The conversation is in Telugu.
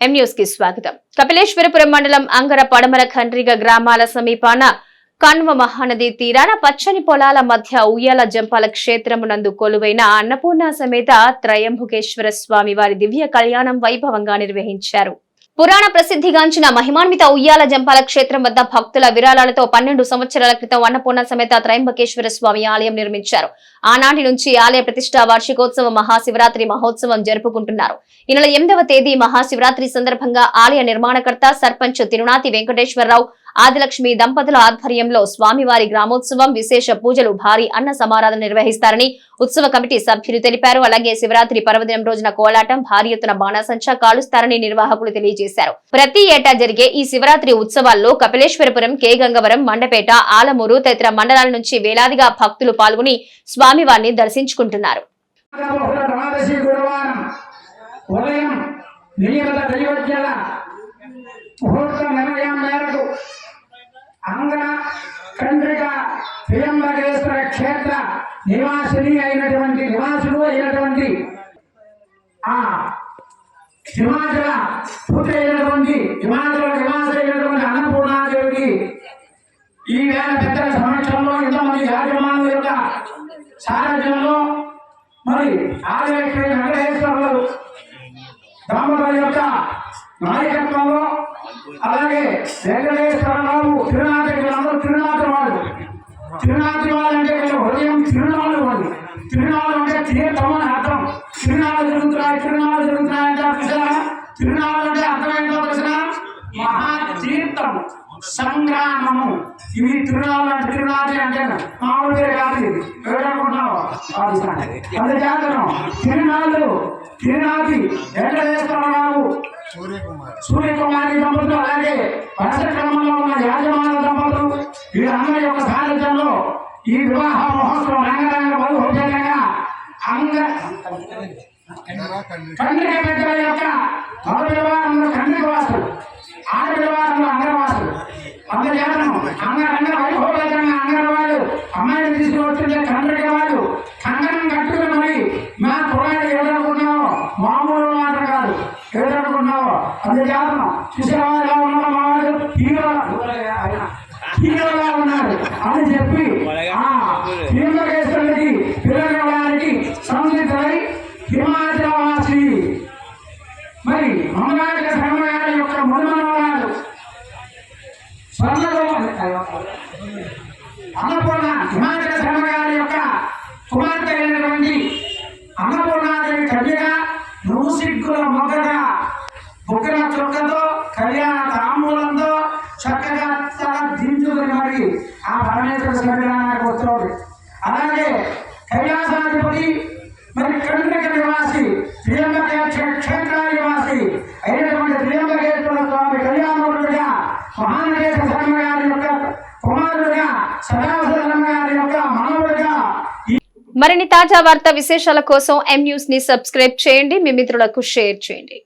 ఎం న్యూస్కి స్వాగతం. కపిలేశ్వరపురం మండలం అంగర పడమర ఖండ్రిగ గ్రామాల సమీపాన కన్వ మహానది తీరాన పచ్చని పొలాల మధ్య ఉయ్యాల జంపాల క్షేత్రమునందు కొలువైన అన్నపూర్ణ సమేత త్రయంబుకేశ్వర స్వామి వారి దివ్య కళ్యాణం వైభవంగా నిర్వహించారు. పురాణ ప్రసిద్ధిగాంచిన మహిమాన్విత ఉయ్యాల జంపాల క్షేత్రం వద్ద భక్తుల విరాళాలతో పన్నెండు సంవత్సరాల క్రితం అన్నపూర్ణ సమేత త్రయంబకేశ్వర స్వామి ఆలయం నిర్మించారు. ఆనాటి నుంచి ఆలయ ప్రతిష్ట వార్షికోత్సవ మహాశివరాత్రి మహోత్సవం జరుపుకుంటున్నారు. ఈ నెల ఎనిమిదవ తేదీ మహాశివరాత్రి సందర్భంగా ఆలయ నిర్మాణకర్త సర్పంచ్ తిరునాతి వెంకటేశ్వరరావు ఆదిలక్ష్మి దంపతుల ఆధ్వర్యంలో స్వామివారి గ్రామోత్సవం విశేష పూజలు భారీ అన్న సమారాధన నిర్వహిస్తారని ఉత్సవ కమిటీ సభ్యులు తెలిపారు. అలాగే శివరాత్రి పర్వదినం రోజున కోలాటం భారీ ఎత్తున బాణాసంచ కాలుస్తారని నిర్వాహకులు తెలియజేశారు. ప్రతి ఏటా జరిగే ఈ శివరాత్రి ఉత్సవాల్లో కపిలేశ్వరపురం కే గంగవరం మండపేట ఆలమూరు తదితర మండలాల నుంచి వేలాదిగా భక్తులు పాల్గొని స్వామివారిని దర్శించుకుంటున్నారు. ఉదయం నియమిత దైవజ్ఞల నివాసిని అయినటువంటి నివాసుడు అయినటువంటి ఆ హిమాచల పుత్రి అయినటువంటి హిమాచల నివాసి అయినటువంటి అన్నపూర్ణాదేవికి ఈ వేళ పెద్దల సమక్షంలో ఎంతమంది యాజమానుల యొక్క సారథ్యంలో మరి ఆదిలక్ష్మి వెంకటేశ్వరులు దంపతుల యొక్క నాయకత్వంలో అలాగే వెంకటేశ్వరరావు తిరునాథి తిరునాళ్ళు జరుగుతున్నాయి తిరునాళ్ళు జరుగుతున్నాయి అంటే తిరునాళ్ళు అంటే అర్థం ఏంటో తెలిసిన మహా సంగ్రామము. ఇవి తిరునాళ్ళు అంటే తిరునాథి అంటే మామూలు వేరే కాదు ఇది. ఎవరనుకుంటున్నావు? అందుచేతను తిరునాళ్ళు తిరునాథి వెంకటేశ్వరరావు సూర్యకుమారి సూర్యకుమారి పంపుతూ అలాగే కండ్రిక పెద్దల యొక్క మొదటి వారంలో కండ్రిక వాసులు ఆడటి వారంలో అంగరవాసులు. అందుచేతను అంగరంగ వైభోజనంగా అంగర వాళ్ళు అమ్మాయిని తీసుకువస్తుంటే కండ్రిక వాళ్ళు కంగనం కట్టుకుని మరి మా కుమారుడు ఎదురనుకున్నావు మామూలు మాట కాదు. ఎవరనుకున్నావో అందుచేతను చూసేవా ఎలా ఉన్నాడు మావాడు హీరో హీరోగా ఉన్నాడు అమ్మగారి మంగాళిక ధర్మగారి యొక్క మునిమనవాడు స్వర్ణలో అన్నపూర్ణ హిమాచల ధర్మగారి యొక్క కుమార్తె అయినటువంటి అన్నపూర్ణాదేవి కన్యగా నూసిగ్గుల మొగ్గగా బుగ్గల చుక్కతో కళ్యాణ తాంబూలంతో చక్కగా తల దించుకుని మరి ఆ పరమేశ్వర సన్నిధానానికి వస్తున్నాడు అలాగే కైలాసాధిపతి మరి కండ్రిక నివాసి ప్రియంబకే క్షేత్ర నివాసి అయినటువంటి త్రియంబకేశ్వర స్వామి కళ్యాణుడుగా మహానటేశ ధర్మ గారి యొక్క కుమారుడుగా సదాశివ ధర్మ గారి యొక్క మనవుడుగా మరిన్ని తాజా వార్త విశేషాల కోసం ఎం న్యూస్ని సబ్స్క్రైబ్ చేయండి. మీ మిత్రులకు షేర్ చేయండి.